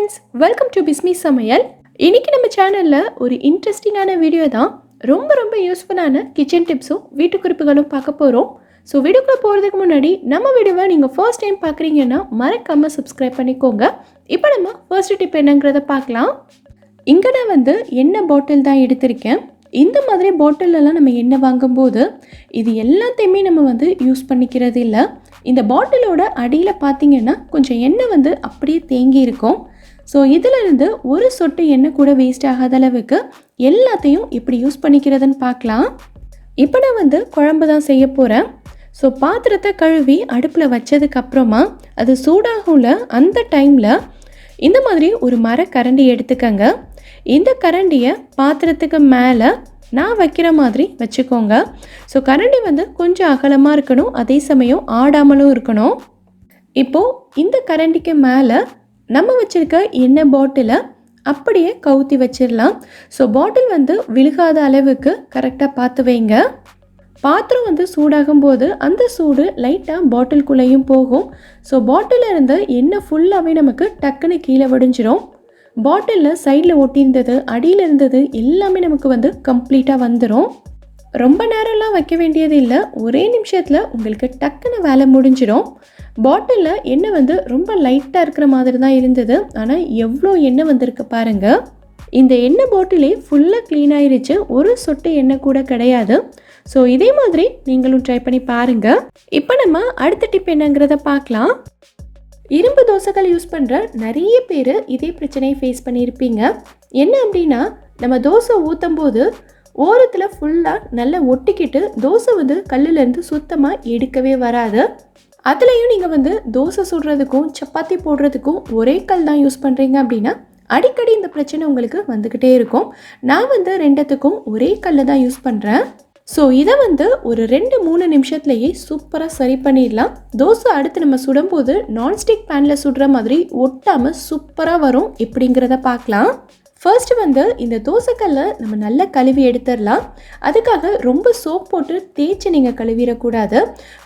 Friends welcome to Bismi சமையல் இன்னைக்கு நம்ம சேனலில் ஒரு இன்ட்ரெஸ்டிங்கான வீடியோ தான். ரொம்ப ரொம்ப யூஸ்ஃபுல்லான கிச்சன் டிப்ஸும் வீட்டு குறிப்புகளும் பார்க்க போகிறோம் ஸோ வீடியோக்குள்ளே போகிறதுக்கு முன்னாடி நம்ம வீடியோவை நீங்கள் ஃபர்ஸ்ட் டைம் பார்க்குறீங்கன்னா மறக்காமல் சப்ஸ்கிரைப் பண்ணிக்கோங்க. இப்போ நம்ம ஃபர்ஸ்ட் டிப் என்னங்கிறத பார்க்கலாம். இங்கே நான் வந்து எண்ணெய் பாட்டில் தான் எடுத்திருக்கேன். இந்த மாதிரி பாட்டிலெல்லாம் நம்ம எண்ணெய் வாங்கும்போது இது எல்லாத்தையுமே நம்ம வந்து யூஸ் பண்ணிக்கிறது இல்லை இந்த பாட்டிலோட அடியில் பார்த்தீங்கன்னா கொஞ்சம் எண்ணெய் வந்து அப்படியே தேங்கி இருக்கும். ஸோ இதிலிருந்து ஒரு சொட்டு எண்ணெய் கூட வேஸ்ட் ஆகாத அளவுக்கு எல்லாத்தையும் இப்படி யூஸ் பண்ணிக்கிறதுன்னு பார்க்கலாம். இப்போ நான் வந்து குழம்பு தான் செய்ய போகிறேன் ஸோ பாத்திரத்தை கழுவி அடுப்பில் வச்சதுக்கப்புறமா அது சூடாகும்ல அந்த டைமில் இந்த மாதிரி ஒரு மர கரண்டி எடுத்துக்கங்க. இந்த கரண்டியை பாத்திரத்துக்கு மேலே நான் வைக்கிற மாதிரி வச்சுக்கோங்க. ஸோ கரண்டி வந்து கொஞ்சம் அகலமாக இருக்கணும் அதே சமயம் ஆடாமலும் இருக்கணும். இப்போது இந்த கரண்டிக்கு மேலே நம்ம வச்சுருக்க எண்ணெய் பாட்டிலை அப்படியே கவுத்தி வச்சிடலாம். ஸோ பாட்டில் வந்து விழுகாத அளவுக்கு கரெக்டாக பார்த்து வைங்க. பாத்திரம் வந்து சூடாகும் போது அந்த சூடு லைட்டாக பாட்டிலுக்குள்ளேயும் போகும். ஸோ பாட்டிலில் இருந்து எண்ணெய் ஃபுல்லாகவே நமக்கு டக்குன்னு கீழே வடிஞ்சிரும். பாட்டிலில் சைடில் ஒட்டியிருந்தது அடியில் இருந்தது எல்லாமே நமக்கு வந்து கம்ப்ளீட்டாக வந்துடும் ரொம்ப நேரம்லாம் வைக்க வேண்டியது இல்லை. ஒரே நிமிஷத்தில் உங்களுக்கு டக்குன்னு வேலை முடிஞ்சிடும். பாட்டிலில் எண்ணெய் வந்து ரொம்ப லைட்டாக இருக்கிற மாதிரி தான் இருந்தது. ஆனால் எவ்வளோ எண்ணெய் வந்திருக்கு பாருங்கள் இந்த எண்ணெய் பாட்டிலே ஃபுல்லாக க்ளீன் ஆயிருச்சு. ஒரு சொட்டு எண்ணெய் கூட கிடையாது. ஸோ இதே மாதிரி நீங்களும் ட்ரை பண்ணி பாருங்கள் இப்போ நம்ம அடுத்த டிப் என்னங்கிறத பார்க்கலாம். இரும்பு தோசைகள் யூஸ் பண்ணுற நிறைய பேர் இதே பிரச்சனையை ஃபேஸ் பண்ணியிருப்பீங்க. என்ன அப்படின்னா நம்ம தோசை ஊற்றும் போது ஓரத்தில் ஃபுல்லாக நல்லா ஒட்டிக்கிட்டு தோசை வந்து கல்லுலேருந்து சுத்தமாக எடுக்கவே வராது. அதுலேயும் நீங்கள் வந்து தோசை சுடுறதுக்கும் சப்பாத்தி போடுறதுக்கும் ஒரே கல் தான் யூஸ் பண்ணுறீங்க அப்படின்னா அடிக்கடி இந்த பிரச்சனை உங்களுக்கு வந்துக்கிட்டே இருக்கும். நான் வந்து ரெண்டுத்துக்கும் ஒரே கல்லை தான் யூஸ் பண்ணுறேன் ஸோ இதை வந்து ஒரு ரெண்டு மூணு நிமிஷத்துலேயே சூப்பராக சரி பண்ணிடலாம். தோசை அடுத்து நம்ம சுடும்போது நான்ஸ்டிக் பேனில் சுடுற மாதிரி ஒட்டாமல் சூப்பராக வரும். எப்படிங்கிறத பார்க்கலாம். ஃபர்ஸ்ட் வந்து இந்த தோசைக்கல்லை நம்ம நல்லா கழுவி எடுத்துடலாம். அதுக்காக ரொம்ப சோப் போட்டு தேய்ச்சி நீங்கள் கழுவிடக்கூடாது.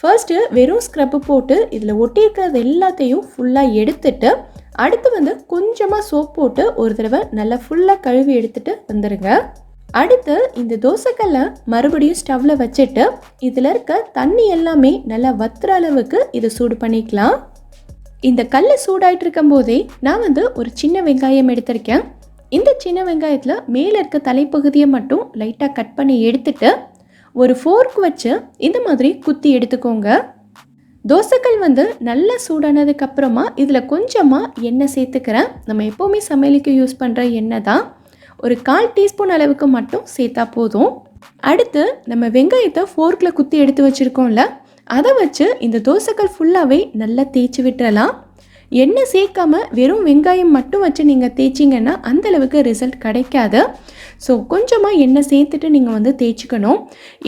ஃபர்ஸ்ட்டு வெறும் ஸ்க்ரப்பு போட்டு இதில் ஒட்டியிருக்கிறது எல்லாத்தையும் ஃபுல்லாக எடுத்துட்டு அடுத்து வந்து கொஞ்சமாக சோப் போட்டு ஒரு தடவை நல்லா ஃபுல்லாக கழுவி எடுத்துட்டு வந்துடுங்க அடுத்து இந்த தோசைக்கல்லை மறுபடியும் ஸ்டவ்வில் வச்சுட்டு இதில் இருக்க தண்ணி எல்லாமே நல்லா வத்துற அளவுக்கு இதை சூடு பண்ணிக்கலாம். இந்த கல் சூடாயிட்டு இருக்கும் போதே நான் வந்து ஒரு சின்ன வெங்காயம் எடுத்திருக்கேன். இந்த சின்ன வெங்காயத்தில் மேலே இருக்க தலைப்பகுதியை மட்டும் லைட்டாக கட் பண்ணி எடுத்துட்டு ஒரு ஃபோர்க் வச்சு இந்த மாதிரி குத்தி எடுத்துக்கோங்க. தோசைக்கல் வந்து நல்லா சூடானதுக்கு அப்புறமா இதில் கொஞ்சமாக எண்ணெய் சேர்த்துக்கிறேன். நம்ம எப்போவுமே சமையலுக்கு யூஸ் பண்ணுற எண்ணெய் தான். ஒரு கால் டீஸ்பூன் அளவுக்கு மட்டும் சேர்த்தா போதும். அடுத்து நம்ம வெங்காயத்தை ஃபோர்க்கில் குத்தி எடுத்து வச்சுருக்கோம்ல அதை வச்சு இந்த தோசைக்கல் ஃபுல்லாகவே நல்லா தேய்ச்சி விட்டுறலாம். எண்ணெய் சேர்க்காம வெறும் வெங்காயம் மட்டும் வச்சு நீங்கள் தேய்ச்சிங்கன்னா அந்தளவுக்கு ரிசல்ட் கிடைக்காது. ஸோ கொஞ்சமாக எண்ணெய் சேர்த்துட்டு நீங்கள் வந்து தேய்ச்சிக்கணும்.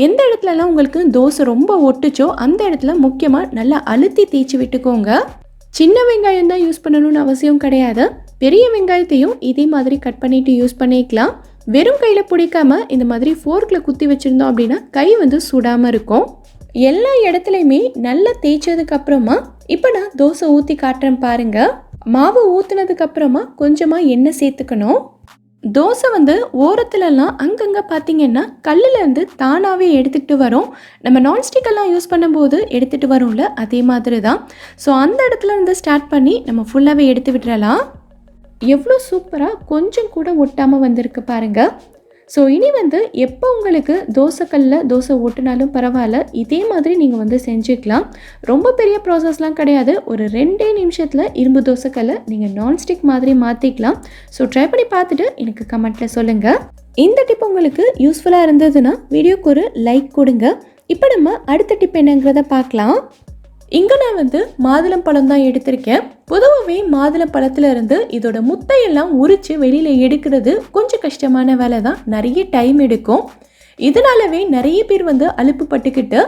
எந்த இடத்துலலாம் உங்களுக்கு தோசை ரொம்ப ஒட்டுச்சோ அந்த இடத்துல முக்கியமாக நல்லா அழுத்தி தேய்ச்சி விட்டுக்கோங்க. சின்ன வெங்காயம் தான் யூஸ் பண்ணணும்னு அவசியம் கிடையாது. பெரிய வெங்காயத்தையும் இதே மாதிரி கட் பண்ணிட்டு யூஸ் பண்ணிக்கலாம். வெறும் கையில் பிடிக்காம இந்த மாதிரி ஃபோர்க்கில் குத்தி வச்சுருந்தோம் அப்படின்னா கை வந்து சுடாமல் இருக்கும். எல்லா இடத்துலையுமே நல்லா தேய்ச்சதுக்கு அப்புறமா இப்போ நான் தோசை ஊற்றி காட்டுறேன் பாருங்க. மாவு ஊற்றுனதுக்கு அப்புறமா கொஞ்சமாக எண்ணெய் சேர்த்துக்கணும். தோசை வந்து ஓரத்துலலாம் அங்கங்கே பார்த்தீங்கன்னா கல்லுலேருந்து தானாகவே எடுத்துகிட்டு வரும். நம்ம நான்ஸ்டிக்கெல்லாம் யூஸ் பண்ணும்போது எடுத்துகிட்டு வரும்ல அதே மாதிரி தான் ஸோ அந்த இடத்துல இருந்து ஸ்டார்ட் பண்ணி நம்ம ஃபுல்லாகவே எடுத்து விட்டுறலாம். எவ்வளோ சூப்பராக கொஞ்சம் கூட ஒட்டாமல் வந்திருக்கு பாருங்கள் ஸோ இனி வந்து எப்போ உங்களுக்கு தோசைக்கல்லில் தோசை ஓட்டினாலும் பரவாயில்ல இதே மாதிரி நீங்கள் வந்து செஞ்சுக்கலாம். ரொம்ப பெரிய ப்ராசஸ்லாம் கிடையாது. ஒரு ரெண்டே நிமிஷத்தில் இரும்பு தோசைக்கல்லை நீங்கள் நான்ஸ்டிக் மாதிரி மாற்றிக்கலாம் ஸோ ட்ரை பண்ணி பார்த்துட்டு எனக்கு கமெண்ட்டில் சொல்லுங்கள் இந்த டிப் உங்களுக்கு யூஸ்ஃபுல்லாக இருந்ததுன்னா வீடியோக்கு ஒரு லைக் கொடுங்க. இப்போ நம்ம அடுத்த டிப் என்னங்கிறத பார்க்கலாம். இங்கே நான் வந்து மாதுளம்பழம் தான் எடுத்திருக்கேன். பொதுவாகவே மாதுளம்பழத்துல இருந்து இதோட முத்தையெல்லாம் உரித்து வெளியில் எடுக்கிறது கொஞ்சம் கஷ்டமான வேலை தான். நிறைய டைம் எடுக்கும். இதனாலவே நிறைய பேர் வந்து அலுப்பு பட்டுக்கிட்டு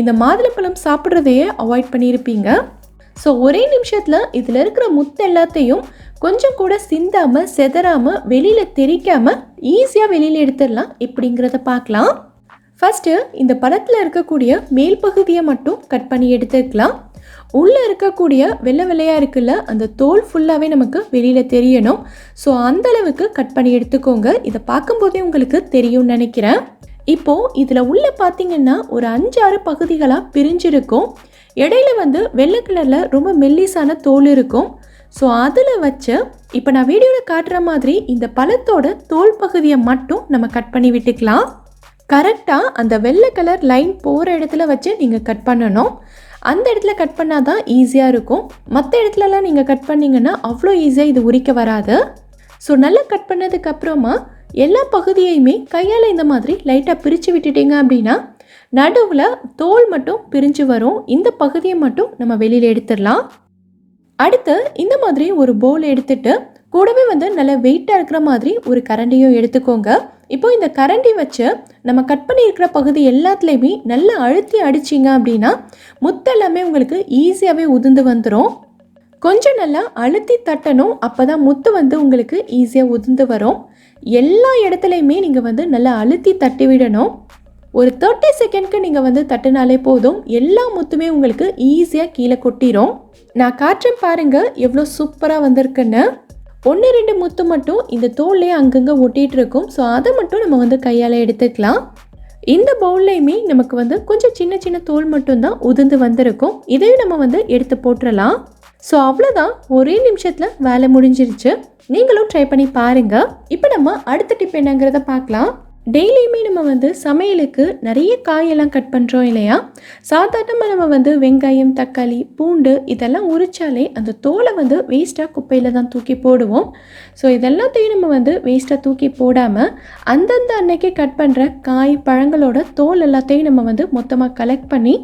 இந்த மாதுளம்பழம் சாப்பிட்றதையே அவாய்ட் பண்ணியிருப்பீங்க. ஸோ ஒரே நிமிஷத்தில் இதில் இருக்கிற முத்து எல்லாத்தையும் கொஞ்சம் கூட சிந்தாமல் செதறாமல் வெளியில் தெரிக்காமல் ஈஸியாக வெளியில் எடுத்துடலாம். இப்படிங்கிறத பார்க்கலாம். ஃபஸ்ட்டு இந்த பழத்தில் இருக்கக்கூடிய மேல் பகுதியை மட்டும் கட் பண்ணி எடுத்துக்கலாம். உள்ளே இருக்கக்கூடிய வெள்ளை வெள்ளையாக இருக்குல்ல அந்த தோல் ஃபுல்லாகவே நமக்கு வெளியில் தெரியணும். ஸோ அந்தளவுக்கு கட் பண்ணி எடுத்துக்கோங்க. இதை பார்க்கும்போதே உங்களுக்கு தெரியும்னு நினைக்கிறேன். இப்போது இதில் உள்ளே பார்த்தீங்கன்னா ஒரு அஞ்சாறு பகுதிகளாக பிரிஞ்சிருக்கும். இடையில வந்து வெள்ளை கலரில் ரொம்ப மெல்லிசான தோல் இருக்கும். ஸோ அதில் வச்சு இப்போ நான் வீடியோவில் காட்டுற மாதிரி இந்த பழத்தோட தோல் பகுதியை மட்டும் நம்ம கட் பண்ணி விட்டுக்கலாம். கரெக்டாக அந்த வெள்ளை கலர் லைன் போகிற இடத்துல வச்சு நீங்கள் கட் பண்ணணும். அந்த இடத்துல கட் பண்ணால் தான் ஈஸியாக இருக்கும். மற்ற இடத்துலலாம் நீங்கள் கட் பண்ணிங்கன்னா அவ்வளோ ஈஸியாக இது உரிக்க வராது. ஸோ நல்லா கட் பண்ணதுக்கு அப்புறமா எல்லா பகுதியையுமே கையால் இந்த மாதிரி லைட்டாக பிரித்து விட்டுட்டீங்க அப்படின்னா நடுவில் தோல் மட்டும் பிரிஞ்சு வரும். இந்த பகுதியை மட்டும் நம்ம வெளியில் எடுத்துடலாம். அடுத்து இந்த மாதிரி ஒரு போல் எடுத்துட்டு கூடவே வந்து நல்ல வெயிட்டாக இருக்கிற மாதிரி ஒரு கரண்டியும் எடுத்துக்கோங்க. இப்போ இந்த கரண்டி வச்சு நம்ம கட் பண்ணியிருக்கிற பகுதி எல்லாத்துலேயுமே நல்லா அழுத்தி அடிச்சிங்க அப்படின்னா முத்தெல்லாமே உங்களுக்கு ஈஸியாகவே உதிர்ந்து வந்துடும் கொஞ்சம் நல்லா அழுத்தி தட்டணும் அப்போ தான் முத்து வந்து உங்களுக்கு ஈஸியாக உதிர்ந்து வரும். எல்லா இடத்துலையுமே நீங்கள் வந்து நல்லா அழுத்தி தட்டி விடணும். ஒரு தேர்ட்டி செகண்ட்க்கு நீங்கள் வந்து தட்டினாலே போதும். எல்லா முத்துமே உங்களுக்கு ஈஸியாக கீழே கொட்டிடும் நான் காற்றேன் பாருங்கள் எவ்வளோ சூப்பராக வந்திருக்குன்னு. ஒன்று ரெண்டு முத்து மட்டும் இந்த தோல்லே அங்கங்கே ஒட்டிகிட்டு இருக்கும் ஸோ அதை மட்டும் நம்ம வந்து கையால் எடுத்துக்கலாம். இந்த பவுல்லையுமே நமக்கு வந்து கொஞ்சம் சின்ன சின்ன தோல் மட்டும்தான் உதிர்ந்து வந்திருக்கும். இதையும் நம்ம வந்து எடுத்து போட்டுடலாம் ஸோ அவ்வளோதான் ஒரே நிமிஷத்தில் வேலை முடிஞ்சிருச்சு. நீங்களும் ட்ரை பண்ணி பாருங்கள் இப்போ நம்ம அடுத்த டிப் என்னங்கிறத பார்க்கலாம். டெய்லியுமே நம்ம வந்து சமையலுக்கு நிறைய காயெல்லாம் கட் பண்ணுறோம் இல்லையா? சாதாரணமாக நம்ம வந்து வெங்காயம் தக்காளி பூண்டு இதெல்லாம் உரிச்சாலே அந்த தோலை வந்து வேஸ்ட்டாக குப்பையில் தான் தூக்கி போடுவோம். ஸோ இதெல்லாத்தையும் நம்ம வந்து வேஸ்ட்டாக தூக்கி போடாமல் அந்தந்த அன்னைக்கு கட் பண்ணுற காய் பழங்களோட தோல் எல்லாத்தையும் நம்ம வந்து மொத்தமாக கலெக்ட் பண்ணி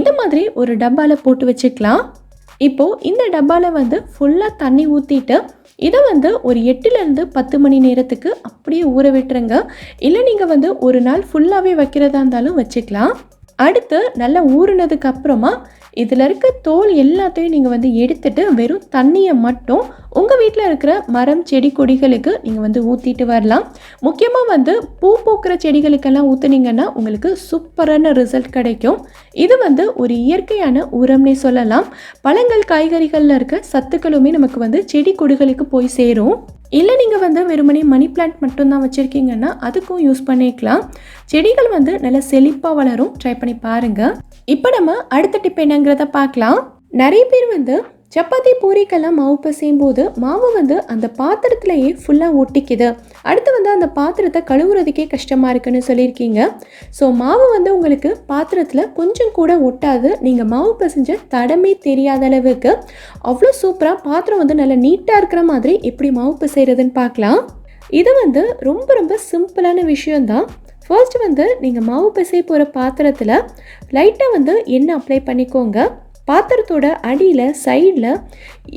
இந்த மாதிரி ஒரு டப்பாவில் போட்டு வச்சுக்கலாம். இப்போது இந்த டப்பாவில் வந்து ஃபுல்லாக தண்ணி ஊற்றிட்டு இதை வந்து ஒரு எட்டுலேருந்து பத்து மணி நேரத்துக்கு அப்படியே ஊற விட்டுருங்க. இல்லை நீங்கள் வந்து ஒரு நாள் ஃபுல்லாகவே வைக்கிறதா இருந்தாலும் வச்சுக்கலாம். அடுத்து நல்லா ஊறினதுக்கு அப்புறமா இதில் இருக்க தோல் எல்லாத்தையும் நீங்கள் வந்து எடுத்துட்டு வெறும் தண்ணியை மட்டும் உங்கள் வீட்டில் இருக்கிற மரம் செடி கொடிகளுக்கு நீங்கள் வந்து ஊற்றிட்டு வரலாம். முக்கியமாக வந்து பூ பூக்கிற செடிகளுக்கெல்லாம் ஊற்றுனீங்கன்னா உங்களுக்கு சூப்பரான ரிசல்ட் கிடைக்கும். இது வந்து ஒரு இயற்கையான உரம்னே சொல்லலாம். பழங்கள் காய்கறிகளில் இருக்க சத்துக்களுமே நமக்கு வந்து செடி கொடிகளுக்கு போய் சேரும். இல்லை நீங்கள் வந்து வெறுமனே மணி பிளான்ட் மட்டும்தான் வச்சுருக்கீங்கன்னா அதுக்கும் யூஸ் பண்ணிக்கலாம். செடிகள் வந்து நல்லா செழிப்பாக வளரும். ட்ரை பண்ணி பாருங்கள் இப்போ நம்ம அடுத்த டிப் என்னங்கிறத பார்க்கலாம். நிறைய பேர் வந்து சப்பாத்தி பூரிக்கெல்லாம் மாவு பசையும் போது மாவு வந்து அந்த பாத்திரத்துலேயே ஃபுல்லாக ஒட்டிக்குது. அடுத்து வந்து அந்த பாத்திரத்தை கழுவுறதுக்கே கஷ்டமாக இருக்குன்னு சொல்லியிருக்கீங்க. ஸோ மாவு வந்து உங்களுக்கு பாத்திரத்தில் கொஞ்சம் கூட ஒட்டாது. நீங்கள் மாவு பசைஞ்ச தடமே தெரியாத அளவுக்கு அவ்வளோ சூப்பராக பாத்திரம் வந்து நல்லா நீட்டாக இருக்கிற மாதிரி எப்படி மாவு பிசைறதுன்னு பார்க்கலாம். இது வந்து ரொம்ப ரொம்ப சிம்பிளான விஷயம்தான். ஃபர்ஸ்ட் வந்து நீங்கள் மாவு பிசை போகிற பாத்திரத்தில் லைட்டாக வந்து எண்ணெய் அப்ளை பண்ணிக்கோங்க. பாத்திரத்தோட அடியில் சைடில்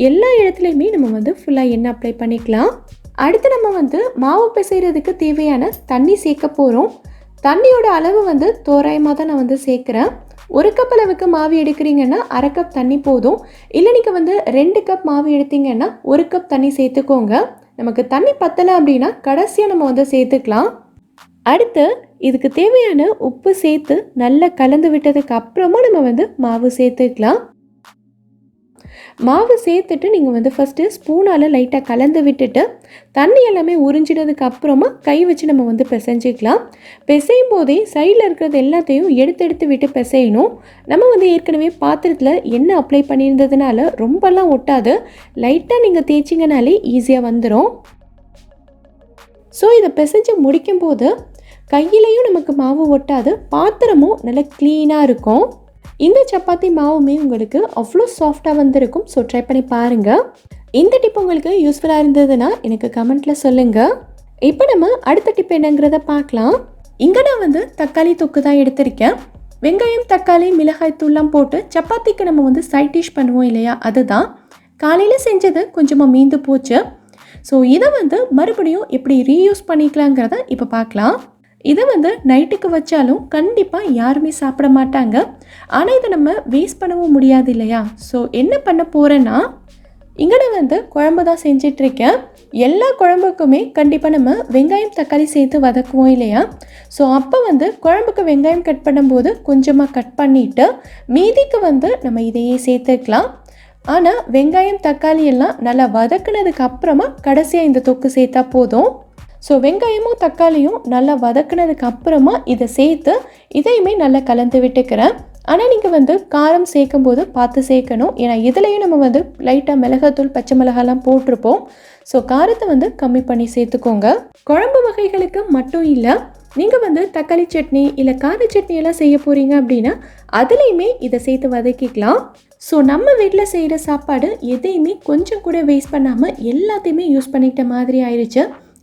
எல்லா இடத்துலையுமே நம்ம வந்து ஃபுல்லாக எண்ணெய் அப்ளை பண்ணிக்கலாம். அடுத்து நம்ம வந்து மாவு பிசைகிறதுக்கு தேவையான தண்ணி சேர்க்க போகிறோம் தண்ணியோட அளவு வந்து தோராயமாக தான் நான் வந்து சேர்க்குறேன். ஒரு கப் அளவுக்கு மாவு எடுக்கிறீங்கன்னா அரை கப் தண்ணி போதும். இல்லை நீங்கள் வந்து ரெண்டு கப் மாவு எடுத்தீங்கன்னா ஒரு கப் தண்ணி சேர்த்துக்கோங்க. நமக்கு தண்ணி பத்தலை அப்படின்னா கடைசியாக நம்ம வந்து சேர்த்துக்கலாம். அடுத்து இதுக்கு தேவையான உப்பு சேர்த்து நல்லா கலந்து விட்டதுக்கு அப்புறமா நம்ம வந்து மாவு சேர்த்துக்கலாம். மாவு சேர்த்துட்டு நீங்கள் வந்து ஃபஸ்ட்டு ஸ்பூனால் லைட்டாக கலந்து விட்டுட்டு தண்ணி எல்லாமே உறிஞ்சினதுக்கு அப்புறமா கை வச்சு நம்ம வந்து பிசைஞ்சிக்கலாம். பிசையும் போதே சைடில் இருக்கிறது எல்லாத்தையும் எடுத்து எடுத்து விட்டு பிசையணும். நம்ம வந்து ஏற்கனவே பாத்திரத்தில் என்ன அப்ளை பண்ணியிருந்ததுனால ரொம்பலாம் ஒட்டாது. லைட்டாக நீங்கள் தேய்ச்சிங்கனாலே ஈஸியாக வந்துடும் ஸோ இதை பிசைஞ்சு முடிக்கும்போது கையிலையும் நமக்கு மாவு ஒட்டாது பாத்திரமும் நல்லா க்ளீனாக இருக்கும். இந்த சப்பாத்தி மாவுமே உங்களுக்கு அவ்வளோ சாஃப்டாக வந்திருக்கும். ஸோ ட்ரை பண்ணி பாருங்கள் இந்த டிப் உங்களுக்கு யூஸ்ஃபுல்லாக இருந்ததுன்னா எனக்கு கமெண்ட்டில் சொல்லுங்கள் இப்போ நம்ம அடுத்த டிப் என்னங்கிறத பார்க்கலாம். இங்கே நான் வந்து தக்காளி தொக்கு தான் எடுத்திருக்கேன். வெங்காயம் தக்காளி மிளகாய் தூள்லாம் போட்டு சப்பாத்திக்கு நம்ம வந்து சைட் டிஷ் பண்ணுவோம் இல்லையா? அதுதான். காலையில் செஞ்சது கொஞ்சமாக மீந்து போச்சு. ஸோ இதை வந்து மறுபடியும் எப்படி ரீயூஸ் பண்ணிக்கலாங்கிறத இப்போ பார்க்கலாம். இதை வந்து நைட்டுக்கு வச்சாலும் கண்டிப்பாக யாருமே சாப்பிட மாட்டாங்க. ஆனால் இதை நம்ம வேஸ்ட் பண்ணவும் முடியாது இல்லையா? ஸோ என்ன பண்ண போகிறேன்னா இங்கே நான் வந்து குழம்பு தான் செஞ்சிட்ருக்கேன். எல்லா குழம்புக்குமே கண்டிப்பாக நம்ம வெங்காயம் தக்காளி சேர்த்து வதக்குவோம் இல்லையா? ஸோ அப்போ வந்து குழம்புக்கு வெங்காயம் கட் பண்ணும்போது கொஞ்சமாக கட் பண்ணிவிட்டு மீதிக்கு வந்து நம்ம இதையே சேர்த்துக்கலாம். ஆனால் வெங்காயம் தக்காளி எல்லாம் நல்லா வதக்குனதுக்கு அப்புறமா கடைசியாக இந்த தொக்கு சேர்த்தா போதும். ஸோ வெங்காயமும் தக்காளியும் நல்லா வதக்குனதுக்கு அப்புறமா இதை சேர்த்து இதையுமே நல்லா கலந்து விட்டுக்கிறேன். ஆனால் நீங்கள் வந்து காரம் சேர்க்கும் போது பார்த்து சேர்க்கணும். ஏன்னா இதுலேயும் நம்ம வந்து லைட்டாக மிளகாத்தூள் பச்சை மிளகாலாம் போட்டிருப்போம். ஸோ காரத்தை வந்து கம்மி பண்ணி சேர்த்துக்கோங்க. குழம்பு வகைகளுக்கு மட்டும் இல்லை நீங்கள் வந்து தக்காளி சட்னி இல்லை கார சட்னி எல்லாம் செய்ய போகிறீங்க அப்படின்னா அதுலேயுமே இதை சேர்த்து வதக்கிக்கலாம். ஸோ நம்ம வீட்டில் செய்கிற சாப்பாடு எதையுமே கொஞ்சம் கூட வேஸ்ட் பண்ணாமல் எல்லாத்தையுமே யூஸ் பண்ணிக்கிட்ட மாதிரி ஆயிடுச்சு